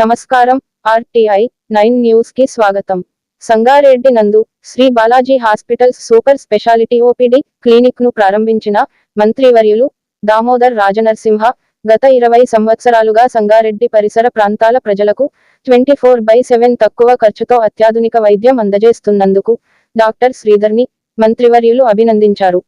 నమస్కారం RTI nine న్యూస్కి స్వాగతం. సంగారెడ్డి నందు Shri Balaji hospitals super speciality OPD క్లినిక్ను ప్రారంభించిన మంత్రివర్యులు దామోదర్ రాజనరసింహ గత ఇరవై సంవత్సరాలుగా సంగారెడ్డి పరిసర ప్రాంతాల ప్రజలకు ట్వంటీ ఫోర్ బై సెవెన్ తక్కువ ఖర్చుతో అత్యాధునిక వైద్యం అందజేస్తున్నందుకు డాక్టర్ శ్రీధర్ని మంత్రివర్యులు అభినందించారు.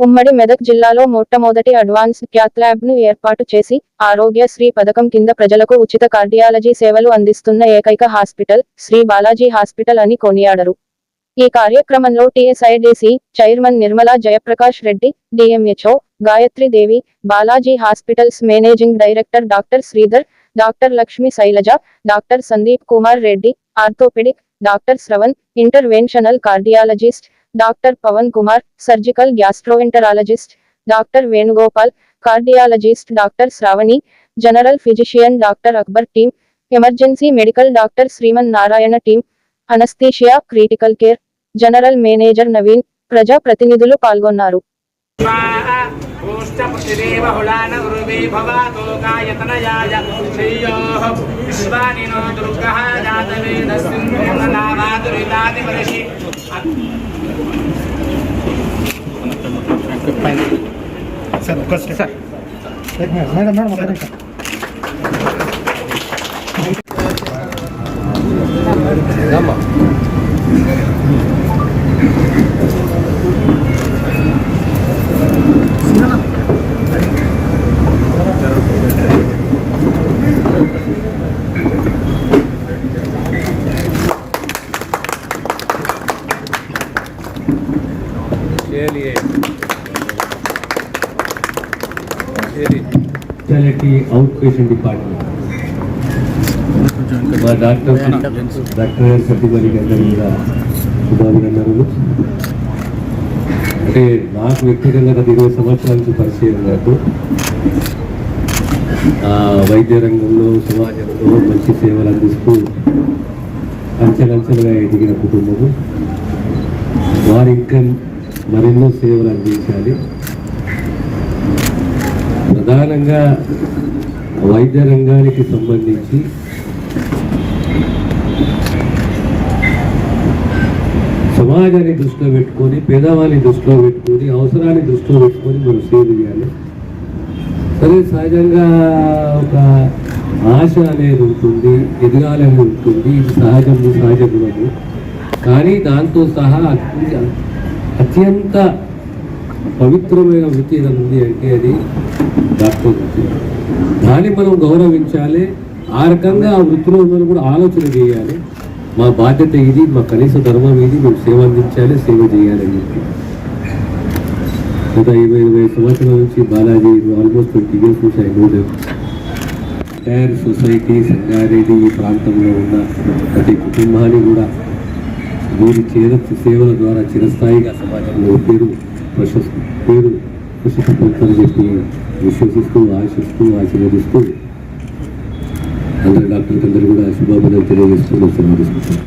ఉమ్మడి మెదక్ జిల్లాలో మొట్టమొదటి అడ్వాన్స్ క్యాత్ ల్యాబ్ను ఏర్పాటు చేసి ఆరోగ్యశ్రీ పథకం కింద ప్రజలకు ఉచిత కార్డియాలజీ సేవలు అందిస్తున్న ఏకైక హాస్పిటల్ శ్రీ బాలాజీ హాస్పిటల్ అని కొనియాడరు. ఈ కార్యక్రమంలో TSIDC chairman Nirmala Jayaprakash Reddy DMHO Gayatri Devi Balaji hospitals managing director doctor Sridhar doctor Lakshmi Sailaja doctor Sandeep Kumar Reddy orthopaedic doctor Shravan interventional cardiologist doctor Pavan Kumar surgical gastroenterologist doctor Venugopal cardiologist doctor Sravani general physician doctor Akbar team emergency medical doctor Sriman Narayana team anaesthesia critical care general manager Naveen ప్రజా ప్రతినిధులు పాల్గొన్నారు गोष्ठपतिरेव हुलानदुर्वे भवादोगायतनयाय श्रेयोः विश्वानिनो दुर्गः sir sir madam madam speciality outpatient department మా doctor doctor Satyamani గారు కూడా శుభాభినందనలు. అంటే నాకు వ్యక్తిగతంగా గత ఇరవై సంవత్సరాల నుంచి పరిచయం నాకు. ఆ, వైద్య రంగంలో సమాజంలో మంచి సేవలు అందిస్తూ అంచెలంచెలుగా ఎదిగిన కుటుంబము. వారి ఇంకా మరెన్నో సేవలు అందించాలి. ప్రధానంగా వైద్య రంగానికి సంబంధించి సమాజాన్ని దృష్టిలో పెట్టుకొని పేదవాళ్ళని దృష్టిలో పెట్టుకొని అవసరాన్ని దృష్టిలో పెట్టుకొని మనం సేవ చేయాలి. సరే సహజంగా ఒక ఆశ అనేది ఉంటుంది ఎదగాలని ఉంటుంది. ఇది సహజము సహజ గుణము. కానీ దాంతో సహా అత్యంత పవిత్రమైన వృత్తి ఏదైనా ఉంది అంటే అది డాక్టర్ వృత్తి. దాన్ని మనం గౌరవించాలి. ఆ రకంగా ఆ వృత్తిలో మనం కూడా ఆలోచన చేయాలి. మా బాధ్యత ఇది మా కనీస ధర్మం ఇది మేము సేవ అందించాలి సేవ చేయాలి అని చెప్పి. గత ఇరవై ఇరవై సంవత్సరాల నుంచి బాలాజీ ఆల్మోస్ట్ ట్వంటీ ఇయర్స్ నుంచి I know entire society Sangareddy ఈ ప్రాంతంలో ఉన్న ప్రతి కుటుంబాన్ని కూడా వీరి చేర సేవల ద్వారా చిరస్థాయిగా సమాజంలో పేరు ప్రశస్ పేరు ప్రశస్తి పొందుతారని చెప్పి విశ్వసిస్తూ ఆశిస్తూ ఆశీర్వదిస్తూ అందరు డాక్టర్కి అందరూ కూడా శుభాభినందనలు తెలియజేస్తూ నేను సెలవు